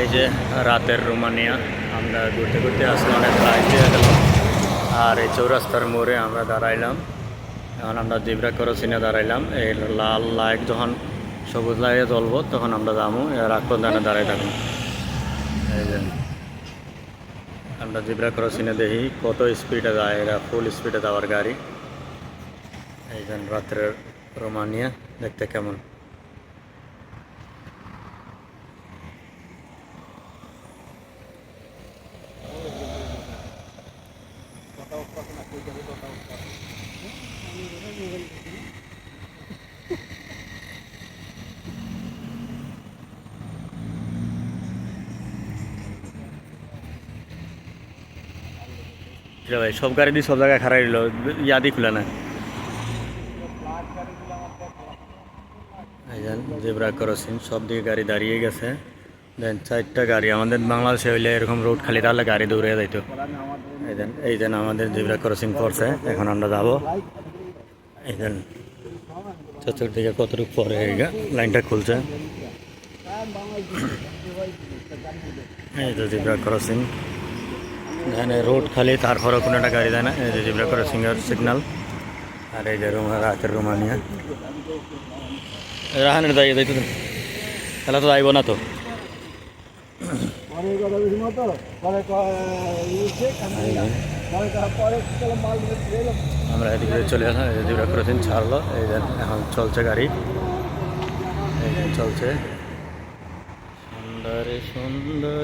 এই যে রাতের রোমানিয়া, আমরা ঘুরতে ঘুরতে আসলে অনেক লাইট দিয়ে গেল আর এই চৌরাস্তার মোড়ে আমরা দাঁড়াইলাম। এখন আমরা জিব্রা করসিনে দাঁড়াইলাম। এই লাল লাইট যখন সবুজ লাইটে জ্বলবো, তখন আমরা যাব রাখুন দানে দাঁড়াই থাকুন এই যে আমরা জিব্রা ক্রসিনে দেখি কত স্পিডে যায় এরা ফুল স্পিডে যাওয়ার গাড়ি। এই যে রাত্রের রোমানিয়া, দেখতে কেমন? ভাই, সব গাড়ি দিয়ে সব জায়গায় খারাপ দিল। ইয়াদি খুলে না। জেব্রা ক্রসিং, সব দিকে গাড়ি দাঁড়িয়ে গেছে। দেন চারটা গাড়ি, আমাদের বাংলাদেশে হইলে এরকম রোড খালি, তাহলে গাড়ি দৌড়ে যাইতো। এই দেন এই দেন আমাদের জেব্রা ক্রসিং করছে, এখন আমরা যাব। এই দেন, চতুর্দিকে কতটুকু পরে লাইনটা খুলছে। এই তো জেব্রা ক্রসিং এখানে রোড খালি তারপরে কোনো একটা গাড়ি দেয় না। এই যে জিব্রা ক্রসিংয়ের সিগনাল আর এই যে রুম, রাতের রুমানিয়া রাহানের দাঁড়িয়ে যাইতো তাহলে তো যাইব না তো। আমরা এদিকে চলে আসলাম জিব্রা ক্রসিং ছাড়লো, এই যে এখন চলছে গাড়ি। এই চলছে। সুন্দরে সুন্দরে।